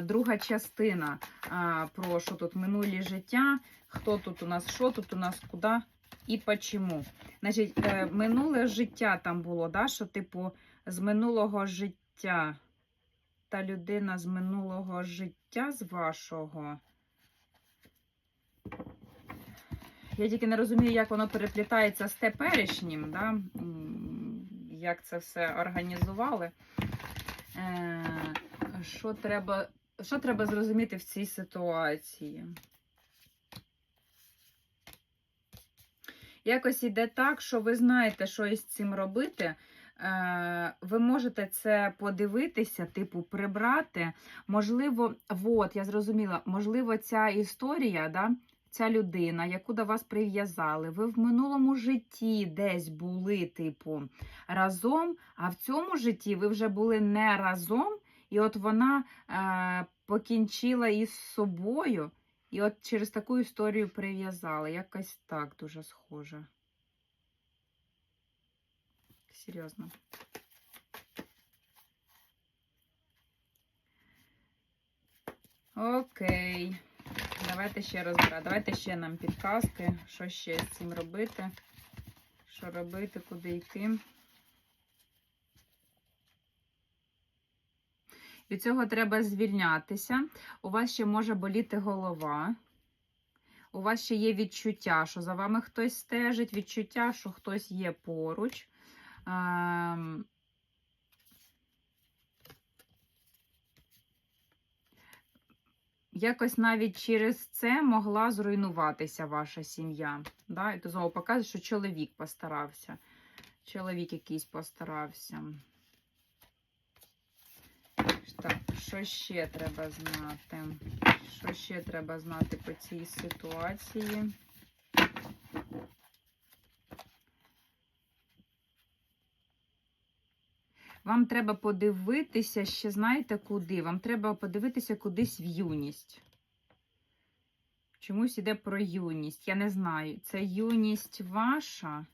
Друга частина про що тут минулі життя, хто тут у нас, що тут у нас, куди і почему. Значить, е, минуле життя там було, да, що, типу, з минулого життя. Та людина з минулого життя з вашого. Я тільки не розумію, як воно переплітається з теперішнім, да? як це все організували. Е, Що треба, що треба зрозуміти в цій ситуації? Якось іде так, що ви знаєте, що із цим робити. Е, Ви можете це подивитися, типу, прибрати. Можливо, от, я зрозуміла, можливо, ця історія, да, ця людина, яку до вас прив'язали, ви в минулому житті десь були, типу, разом, а в цьому житті ви вже були не разом, і от вона е, покінчила із собою, і от через таку історію прив'язали. Якось так дуже схоже. Серйозно. Окей. Давайте ще розбирати. Давайте ще нам підказки, що ще з цим робити. Що робити, куди йти. Від цього треба звільнятися. У вас ще може боліти голова. У вас ще є відчуття, що за вами хтось стежить, відчуття, що хтось є поруч. Ем, Якось навіть через це могла зруйнуватися ваша сім'я. Да? І то знову показує, що чоловік постарався. Чоловік якийсь постарався. Так, що ще треба знати? Що ще треба знати по цій ситуації? Вам треба подивитися, ще знаєте куди? Вам треба подивитися кудись в юність. Чомусь іде про юність. Я не знаю. Це юність ваша.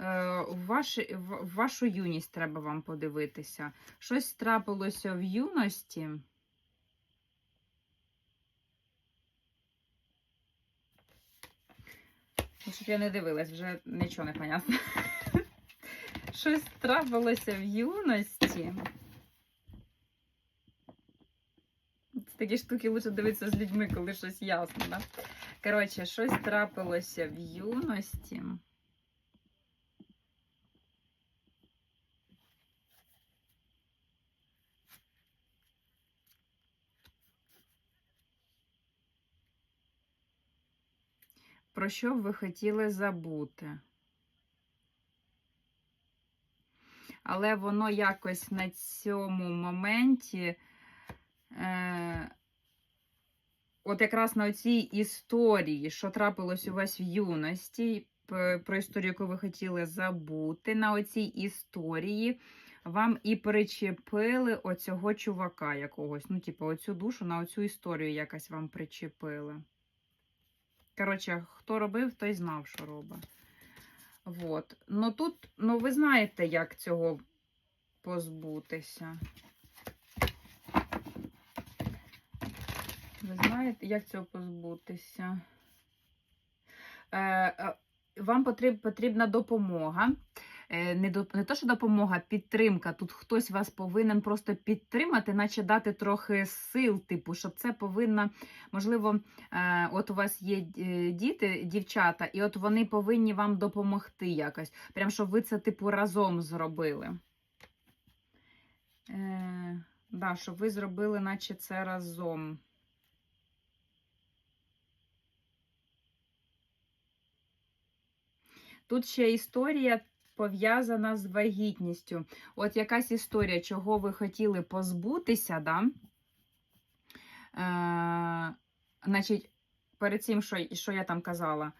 Е, в, ваші, в, вашу юність треба вам подивитися. Щось трапилося в юності. Ну, Щоб я не дивилась, вже нічого не понятно. Щось трапилося в юності. Такі штуки лише дивитися з людьми, коли щось ясно, да? Коротше, щось трапилося в юності. Про що б ви хотіли забути? Але воно якось на цьому моменті, е, от якраз на цій історії, що трапилось у вас в юності, про історію, яку ви хотіли забути, на оцій історії вам і причепили оцього чувака якогось. Ну, типу, оцю душу на оцю історію якось вам причепили. Коротше, хто робив, той знав, що робить. Вот. Ну тут, ну ви знаєте, як цього позбутися. Ви знаєте, як цього позбутися? Е, е, вам потріб, потрібна допомога. Е, не, до, не то, що допомога, підтримка. Тут хтось вас повинен просто підтримати, наче дати трохи сил, типу, щоб це повинна, можливо, е, от у вас є е, діти, дівчата, і от вони повинні вам допомогти якось. Прям щоб ви це, типу, разом зробили. Е, да, щоб ви зробили, наче це разом. Тут ще історія пов'язана з вагітністю. От якась історія, чого ви хотіли позбутися, да? Е, значить, перед цим, що, що я там казала,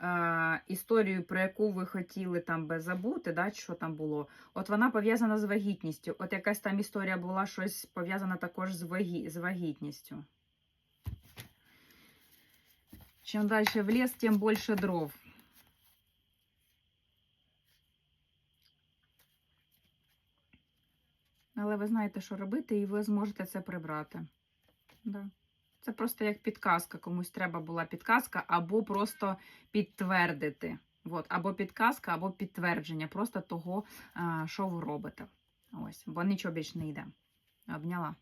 е, історію, про яку ви хотіли там забути, да, що там було, от вона пов'язана з вагітністю. От якась там історія була щось пов'язана також з, вагі, з вагітністю. Чим далі в ліс, тим більше дров. Але ви знаєте, що робити, і ви зможете це прибрати. Да. Це просто як підказка. Комусь треба була підказка, або просто підтвердити. От, або підказка, або підтвердження просто того, що ви робите. Ось, бо нічого більше не йде. Обняла.